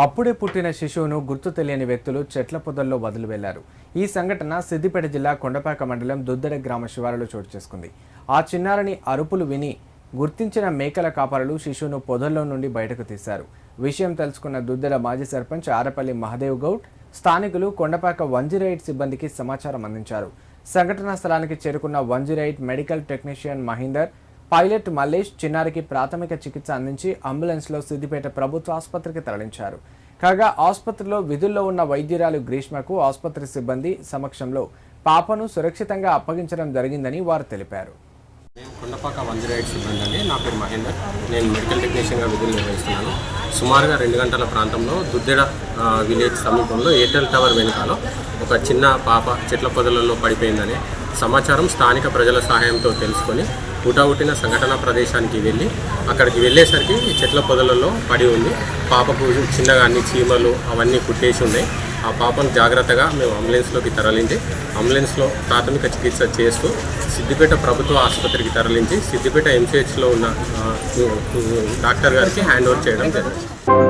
అప్పుడే పుట్టిన శిశువును గుర్తు తెలియని వ్యక్తులు చెట్ల పొదల్లో వదిలి వెళ్ళారు ఈ సంఘటన సిద్దిపేట జిల్లా కొండపాక మండలం దుద్దడ గ్రామ శివారులో చోటు చేసుకుంది. ఆ చిన్నారిని అరుపులు విని గుర్తించిన మేకల కాపరులు శిశువును పొదల్లో నుండి బయటకు తీశారు. విషయం తెలుసుకున్న దుద్దెడ మాజీ సర్పంచ్ ఆరపల్లి మహదేవ్ గౌడ్ స్థానికులు కొండపాక వంజిరైట్ సిబ్బందికి సమాచారం అందించారు. సంఘటనా స్థలానికి చేరుకున్న వంజిరైట్ medical technician Mahender pilot Mallesh చిన్నారికి ప్రాథమిక చికిత్స అందించి అంబులెన్స్లో సిద్దిపేట ప్రభుత్వ ఆసుపత్రికి తరలించారు. కాగా ఆసుపత్రిలో విధుల్లో ఉన్న వైద్యురాలు గ్రీష్మకు ఆసుపత్రి సిబ్బంది సమక్షంలో పాపను సురక్షితంగా అప్పగించడం జరిగిందని వారు తెలిపారు. నేను కొండపాక వంజరైడ్ సిబ్బంది అండి. నా పేరు మహేందర్. నేను మెడికల్ టెక్నీషియన్గా విధులు నిర్వహిస్తున్నాను. సుమారుగా రెండు గంటల ప్రాంతంలో దుద్దెడ విలేజ్ సమీపంలో ఎయిర్టెల్ టవర్ వెనుకాల ఒక చిన్న పాప చెట్ల పొదలలో పడిపోయిందని సమాచారం స్థానిక ప్రజల సహాయంతో తెలుసుకొని హుటాహుటిన సంఘటన ప్రదేశానికి వెళ్ళి అక్కడికి వెళ్ళేసరికి చెట్ల పొదలలో పడి ఉంది. పాపకు చిన్నగా అన్ని చీమలు అవన్నీ కుట్టేసి ఉన్నాయి. ఆ పాపను జాగ్రత్తగా మేము అంబులెన్స్లోకి తరలించి అంబులెన్స్లో ప్రాథమిక చికిత్స చేస్తూ సిద్దిపేట ప్రభుత్వ ఆసుపత్రికి తరలించి సిద్దిపేట ఎంసీహెచ్లో ఉన్న డాక్టర్ గారికి హ్యాండ్ ఓవర్ చేయడం జరిగింది.